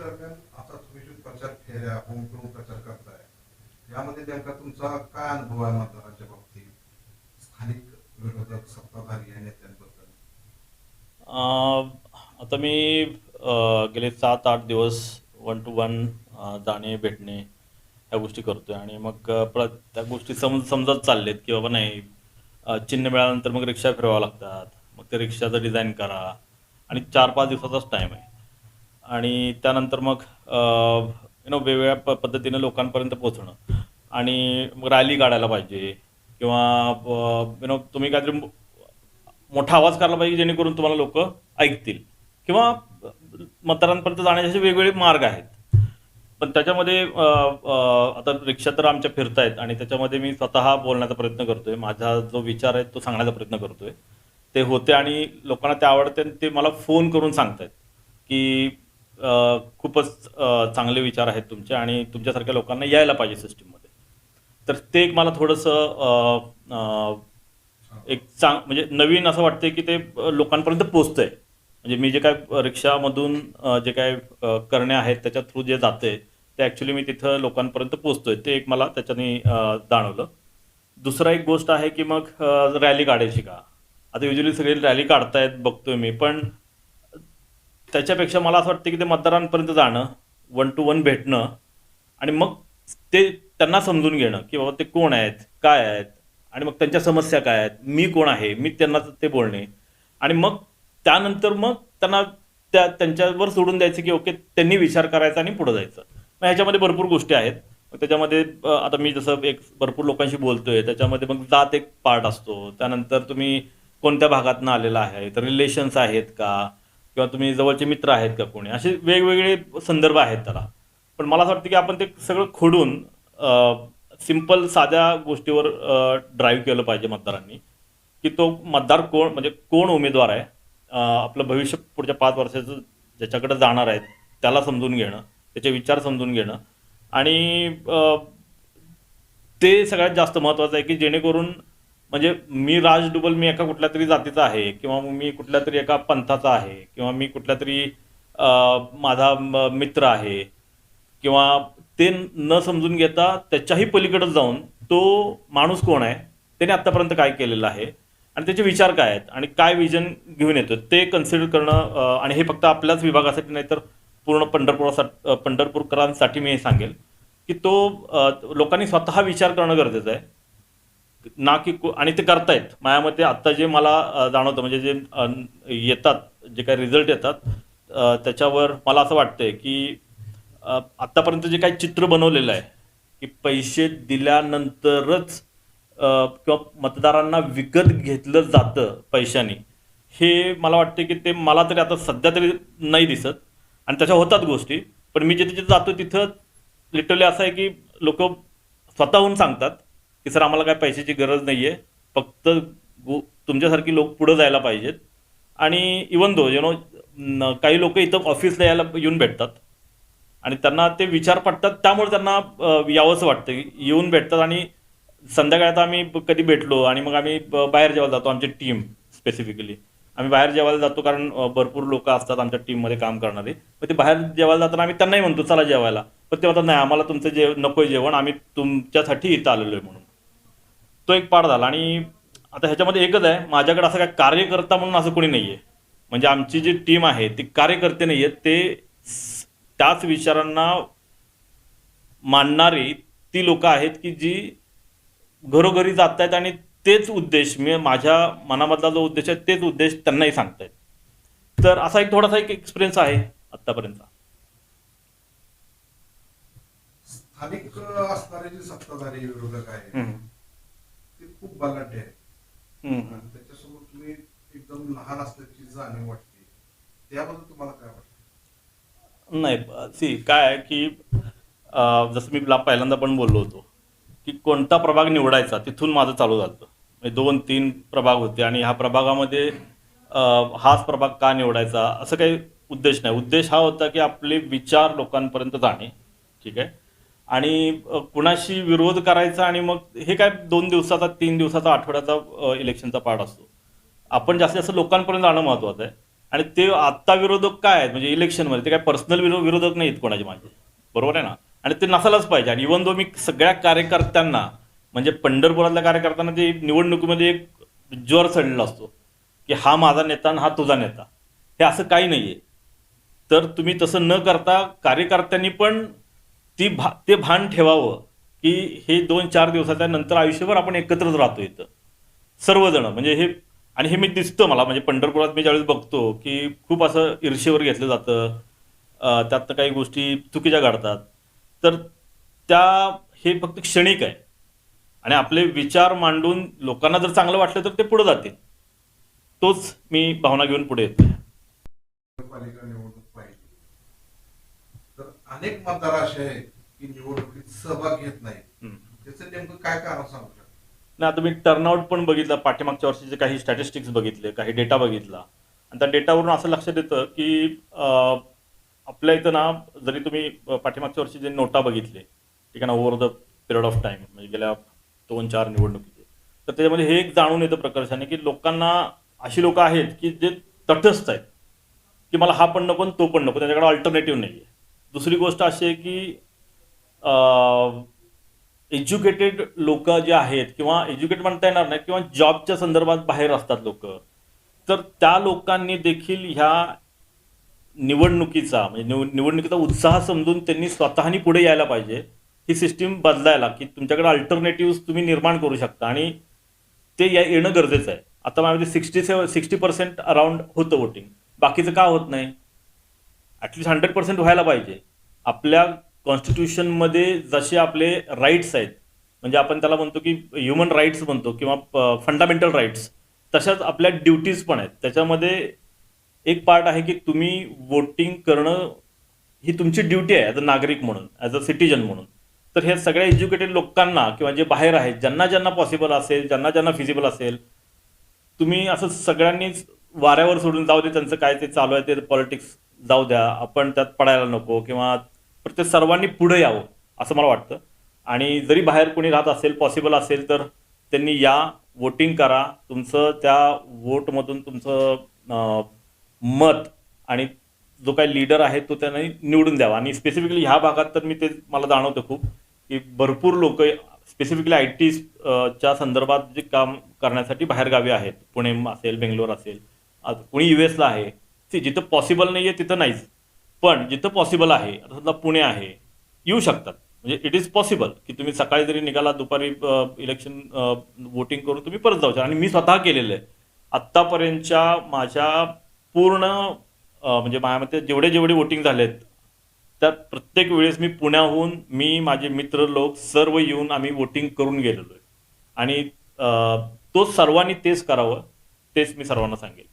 दरम्यान आता तुम्ही जो प्रचार फेऱ्या होम टू प्रचार करताय यामध्ये नेमका तुमचा काय अनुभव आहे मतदाराच्या बाबतीत? स्थानिक विरोधक सत्ताधारी या नेत्यांबद्दल. आता मी गेले सात आठ दिवस वन टू वन जाणे भेटणे ह्या गोष्टी करतोय आणि मग अं, त्या गोष्टी समज समजत चाललेत की बाबा नाही चिन्ह मिळाल्यानंतर मग रिक्षा फिरवावं लागतात मग ते रिक्षाचं डिझाईन करा आणि चार पाच दिवसाचाच टाईम आहे. आणि त्यानंतर मग यु नो वेगवेगळ्या प पद्धतीनं लोकांपर्यंत पोहोचणं. आणि मग रॅली काढायला पाहिजे. किंवा यु नो तुम्ही काहीतरी मोठा आवाज करायला पाहिजे जेणेकरून तुम्हाला लोक ऐकतील. किंवा मतदारांपर्यंत जाण्याचे असे वेगवेगळे मार्ग आहेत. पण त्याच्यामध्ये आता रिक्षा तर आमच्या फिरतायत आणि त्याच्यामध्ये मी स्वतः बोलण्याचा प्रयत्न करतोय. माझा जो विचार आहे तो सांगण्याचा प्रयत्न करतोय. ते होते आणि लोकांना ते आवडते आणि ते मला फोन करून सांगतायत. की खूपच चांगले विचार आहेत तुमचे आणि तुमच्यासारख्या लोकांना यायला पाहिजे सिस्टीममध्ये. तर ते एक मला थोडंसं एक चांग म्हणजे नवीन असं वाटतंय की ते लोकांपर्यंत पोचतंय म्हणजे मी जे काय रिक्षामधून जे काय करणे आहेत त्याच्या थ्रू जे जाते ते ॲक्च्युली मी तिथं लोकांपर्यंत पोचतोय ते एक मला त्याच्याने जाणवलं. दुसरा एक गोष्ट आहे की मग रॅली काढायची का? आता युजली सगळे रॅली काढतायत बघतोय मी पण त्याच्यापेक्षा मला असं वाटतं की ते मतदारांपर्यंत जाणं वन टू वन भेटणं आणि मग ते त्यांना समजून घेणं की बाबा ते कोण आहेत काय आहेत आणि मग त्यांच्या समस्या काय आहेत मी कोण आहे मी त्यांना ते बोलणे. आणि मग त्यानंतर मग त्यांना त्या त्यांच्यावर सोडून द्यायचं की ओके त्यांनी विचार करायचा आणि पुढे जायचं. मग ह्याच्यामध्ये भरपूर गोष्टी आहेत. मग त्याच्यामध्ये आता मी जसं एक भरपूर लोकांशी बोलतोय त्याच्यामध्ये मग जात एक पार्ट असतो. त्यानंतर तुम्ही कोणत्या भागातनं आलेला आहे तर रिलेशन्स आहेत का? किंवा तुम्ही जवळचे मित्र आहेत का कोणी? असे वेगवेगळे संदर्भ आहेत त्याला. पण मला असं वाटतं की आपण ते सगळं खोडून सिंपल साध्या गोष्टीवर ड्राईव्ह केलं पाहिजे मतदारांनी. की तो मतदार कोण म्हणजे कोण उमेदवार आहे आपलं भविष्य पुढच्या पाच वर्षाचं ज्याच्याकडे जाणार आहे त्याला समजून घेणं त्याचे विचार समजून घेणं. आणि ते सगळ्यात जास्त महत्त्वाचं आहे की जेणेकरून म्हणजे मी राज डुबल मी एका कुठल्या तरी जातीचा आहे किंवा मग मी कुठल्या तरी एका पंथाचा आहे किंवा मी कुठल्या तरी माझा म- मित्र आहे किंवा ते न समजून घेता त्याच्याही पलीकडे जाऊन तो माणूस कोण आहे त्याने आत्तापर्यंत काय केलेलं आहे आणि त्याचे विचार काय आहेत आणि काय विजन घेऊन येतो ते कन्सिडर करणं आणि हे फक्त आपल्याच विभागासाठी नाही तर पूर्ण पंढरपुरासाठी पंढरपूरकरांसाठी मी हे सांगेल की तो लोकांनी स्वतः विचार करणं गरजेचं आहे. ना की को- आणि ते करतायत. माझ्या मते आत्ता जे मला जाणवतं म्हणजे जे येतात जे काही रिझल्ट येतात त्याच्यावर मला असं वाटतंय की आत्तापर्यंत जे काही चित्र बनवलेलं आहे की पैसे दिल्यानंतरच किंवा मतदारांना विकत घेतलं जातं पैशानी हे मला वाटते की ते मला तरी आता सध्या तरी नाही दिसत. आणि त्याच्या होतात गोष्टी पण मी जिथे जिथे जातो तिथं लिटरली असं आहे की लोक स्वतःहून सांगतात की सर आम्हाला काय पैशाची गरज नाही आहे फक्त गो तुमच्यासारखी लोक पुढं जायला पाहिजेत. आणि इवन दो यु नो काही लोक इथं ऑफिसला यायला येऊन भेटतात. आणि त्यांना ते विचार पडतात त्यामुळे त्यांना यावंसं वाटतं. येऊन भेटतात आणि संध्याकाळी आता आम्ही कधी भेटलो आणि मग आम्ही बाहेर जेवायला जातो आमची टीम स्पेसिफिकली आम्ही बाहेर जेवायला जातो कारण भरपूर लोक असतात आमच्या टीममध्ये काम करणारे. मग ते बाहेर जेवायला जाताना आम्ही त्यांनाही म्हणतो चला जेवायला. पण ते म्हणतात नाही आम्हाला तुमचं जेव नको जेवण आम्ही तुमच्यासाठी इथं आलेलो आहे म्हणून. तो एक पाठ झाला. आणि आता ह्याच्यामध्ये एकच आहे माझ्याकडे असं काय कार्यकर्ता म्हणून असं कोणी नाही आहे म्हणजे आमची जी टीम आहे ती कार्यकर्ते नाही आहेत ते त्याच विचारांना मानणारी ती लोक आहेत की जी घरोघरी जात आहेत आणि तेच उद्देश मी माझ्या मनामधला जो उद्देश आहे तेच उद्देश त्यांनाही सांगतायत. तर असा एक थोडासा एक एक्सपिरियन्स आहे आत्तापर्यंतचा. स्थानिक असणारे जे सत्ताधारी विरोधक आहेत खूप बलाढ्य आहेत. आणि त्याच्यासोबत तुम्ही एकदम लहान असल्याची जाणीव वाटते. त्याबद्दल तुम्हाला काय वाटतं? नाही सी काय आहे की जसं मी पहिल्यांदा पण बोललो होतो की कोणता प्रभाग निवडायचा तिथून माझं चालू झालं म्हणजे दोन तीन प्रभाग होते आणि ह्या प्रभागामध्ये हाच प्रभाग का निवडायचा असं काही उद्देश नाही. उद्देश हा होता की आपले विचार लोकांपर्यंत जाणे. ठीक आहे? आणि कुणाशी विरोध करायचा आणि मग हे काय दोन दिवसाचा तीन दिवसाचा आठवड्याचा इलेक्शनचा पार्ट असतो. आपण जास्तीत जास्त लोकांपर्यंत जाणं महत्त्वाचं आहे. आणि ते आत्ता विरोधक काय आहेत? म्हणजे इलेक्शनमध्ये ते काय पर्सनल विरोधक नाहीत कोणाचे माझे बरोबर आहे ना? आणि ते नसायलाच पाहिजे. आणि इवन दो मी सगळ्या कार्यकर्त्यांना म्हणजे पंढरपुरातल्या कार्यकर्त्यांना ते निवडणुकीमध्ये एक ज्वर चढलेला असतो. की हा माझा नेता आणि हा तुझा नेता. हे असं काही नाही आहे तर तुम्ही तसं न करता कार्यकर्त्यांनी पण ती भा ते भान ठेवावं की हे दोन चार दिवसाच्या नंतर आयुष्यभर आपण एकत्रच राहतो इथं. सर्वजण म्हणजे हे आणि हे मी दिसतं मला म्हणजे पंढरपुरात मी ज्यावेळेस बघतो की खूप असं ईर्षेवर घेतलं जातं. त्यातनं काही गोष्टी चुकीच्या घडतात. तर त्या हे फक्त क्षणिक आहे. आणि आपले विचार मांडून लोकांना जर चांगलं वाटलं तर ते पुढे जातील. तोच मी भावना घेऊन पुढे येतो नगरपालिका निवडणूक पाहिजे तर अनेक मतदार असे आहेत की निवडणुकीत सहभाग घेत नाहीत. त्याचं नेमकं काय कारण सांगू शकता? नाही आता मी टर्नआउट पण बघितलं पाठीमागच्या वर्षीचे काही स्टॅटिस्टिक्स बघितले काही डेटा बघितला. आणि त्या डेटावरून असं लक्षात येतं की आपल्या इथं ना जरी तुम्ही पाठीमागच्या वर्षी जे नोटा बघितले ठीक आहे ना over the period of time म्हणजे गेल्या दोन चार निवडणुकीचे तर त्याच्यामध्ये हे एक जाणून येतं प्रकर्षाने की लोकांना अशी लोक आहेत की जे तटस्थ आहेत की मला हा पण नको तो पण नको त्याच्याकडे अल्टरनेटिव्ह नाही आहे दुसरी गोष्ट अशी आहे की एज्युकेटेड लोक जे आहेत किंवा एज्युकेट म्हणता येणार नाही किंवा जॉबच्या संदर्भात बाहेर असतात लोक तर त्या लोकांनी देखील ह्या निवडणुकीचा म्हणजे निव निवडणुकीचा उत्साह समजून त्यांनी स्वतःनी पुढे यायला पाहिजे. ही सिस्टीम बदलायला की तुमच्याकडे अल्टरनेटिव्ह तुम्ही निर्माण करू शकता आणि ते या येणं गरजेचं आहे. आता माझ्यामध्ये sixty seven sixty percent around होतं वोटिंग बाकीचं का होत नाही? ॲटलिस्ट हंड्रेड पर्सेंट व्हायला पाहिजे. आपल्या कॉन्स्टिट्यूशनमध्ये जसे आपले राईट्स आहेत म्हणजे आपण त्याला म्हणतो की ह्युमन राईट्स म्हणतो किंवा फंडामेंटल राईट्स तशाच आपल्या ड्युटीज पण आहेत. त्याच्यामध्ये एक पार्ट आहे की तुम्ही वोटिंग करणं ही तुमची ड्युटी आहे ॲज अ नागरिक म्हणून ॲज अ सिटीजन म्हणून. तर हे सगळ्या एज्युकेटेड लोकांना किंवा जे बाहेर आहेत ज्यांना ज्यांना पॉसिबल असेल ज्यांना ज्यांना फिजिबल असेल तुम्ही असं सगळ्यांनीच वाऱ्यावर सोडून जाऊ दे त्यांचं काय ते चालू आहे ते पॉलिटिक्स जाऊ द्या आपण त्यात पडायला नको किंवा प्रत्येक सर्वांनी पुढे यावं असं मला वाटतं. आणि जरी बाहेर कोणी राहत असेल पॉसिबल असेल तर त्यांनी या वोटिंग करा. तुमचं त्या वोटमधून तुमचं मत आणि जो काही लीडर आहे तो त्यांनी निवडून द्यावा. आणि स्पेसिफिकली ह्या भागात तर मी ते मला जाणवतं खूप की भरपूर लोक स्पेसिफिकली आय टी च्या संदर्भात जे काम करण्यासाठी बाहेरगावी आहेत. पुणे असेल बेंगलोर असेल आता कोणी यू एसला आहे सी जिथं पॉसिबल नाही आहे तिथं नाहीच. पण जिथं पॉसिबल आहे आता समजा पुणे आहे येऊ शकतात. म्हणजे इट इज पॉसिबल की तुम्ही सकाळी जरी निघाला दुपारी इलेक्शन वोटिंग करून तुम्ही परत जाऊ शकता. आणि मी स्वतः केलेलं आहे. आत्तापर्यंतच्या माझ्या पूर्ण म्हणजे माझ्या मते जेवढे जेवढे वोटिंग झालेत त्यात प्रत्येक वेळेस मी पुण्याहून मी माझे मित्र लोक सर्व येऊन आम्ही वोटिंग करून गेलेलो आहे. आणि तो सर्वांनी तेच करावं तेच मी सर्वांना सांगेल.